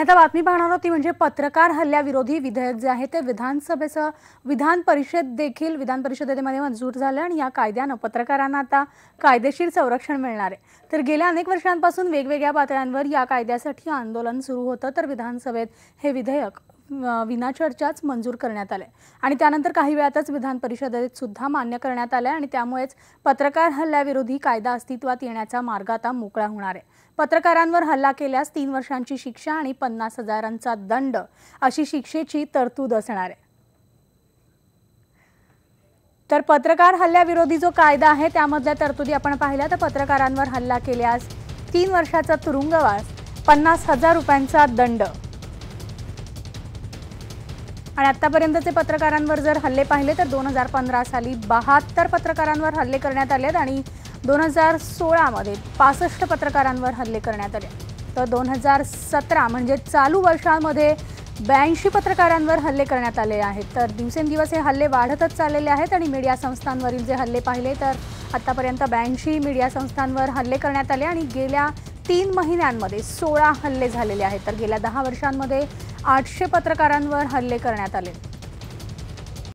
आता बातमी पाहणार होती म्हणजे पत्रकार हल्ल्याविरोधी विधेयक जे आहे ते विधानसभेचं विधान परिषद देखील विधान परिषदेमध्ये मंजूर झालं आणि या कायद्यानं पत्रकारांना आता कायदेशीर संरक्षण मिळणार आहे. तर गेल्या अनेक वर्षांपासून वेगवेगळ्या पातळ्यांवर या कायद्यासाठी आंदोलन सुरू होतं तर विधानसभेत हे विधेयक विनाचर्चाच मंजूर करण्यात आले आणि त्यानंतर काही वेळातच विधान परिषदेत सुद्धा मान्य करण्यात आलं आणि त्यामुळेच पत्रकार हल्ल्याविरोधी कायदा अस्तित्वात येण्याचा मार्ग आता मोकळा होणार आहे. पत्रकारांवर हल्ला केल्यास तीन वर्षांची शिक्षा आणि पन्नास हजारांचा दंड अशी शिक्षेची तरतूद असणार आहे. तर पत्रकार हल्ल्याविरोधी जो कायदा आहे त्यामधल्या तरतुदी आपण पाहिल्या. तर पत्रकारांवर हल्ला केल्यास तीन वर्षाचा तुरुंगवास पन्नास हजार रुपयांचा दंड. आणि आतापर्यंतचे पत्रकारांवर जर हल्ले पाहिले तर दोन हजार पंधरा साली बहात्तर पत्रकारांवर हल्ले करण्यात आलेत आणि दोन हजार सोळामध्ये पासष्ट पत्रकारांवर हल्ले करण्यात आले. तर दोन हजार सतरा म्हणजे चालू वर्षामध्ये ब्याऐंशी पत्रकारांवर हल्ले करण्यात आले आहेत. तर दिवसेंदिवस हे हल्ले वाढतच चाललेले आहेत आणि मीडिया संस्थांवरील जे हल्ले पाहिले तर आतापर्यंत ब्याऐंशी मीडिया संस्थांवर हल्ले करण्यात आले आणि गेल्या तीन महिन्यांमध्ये सोळा हल्ले झालेले आहेत. तर गेल्या दहा वर्षांमध्ये आठशे पत्रकारांवर हल्ले करण्यात आले.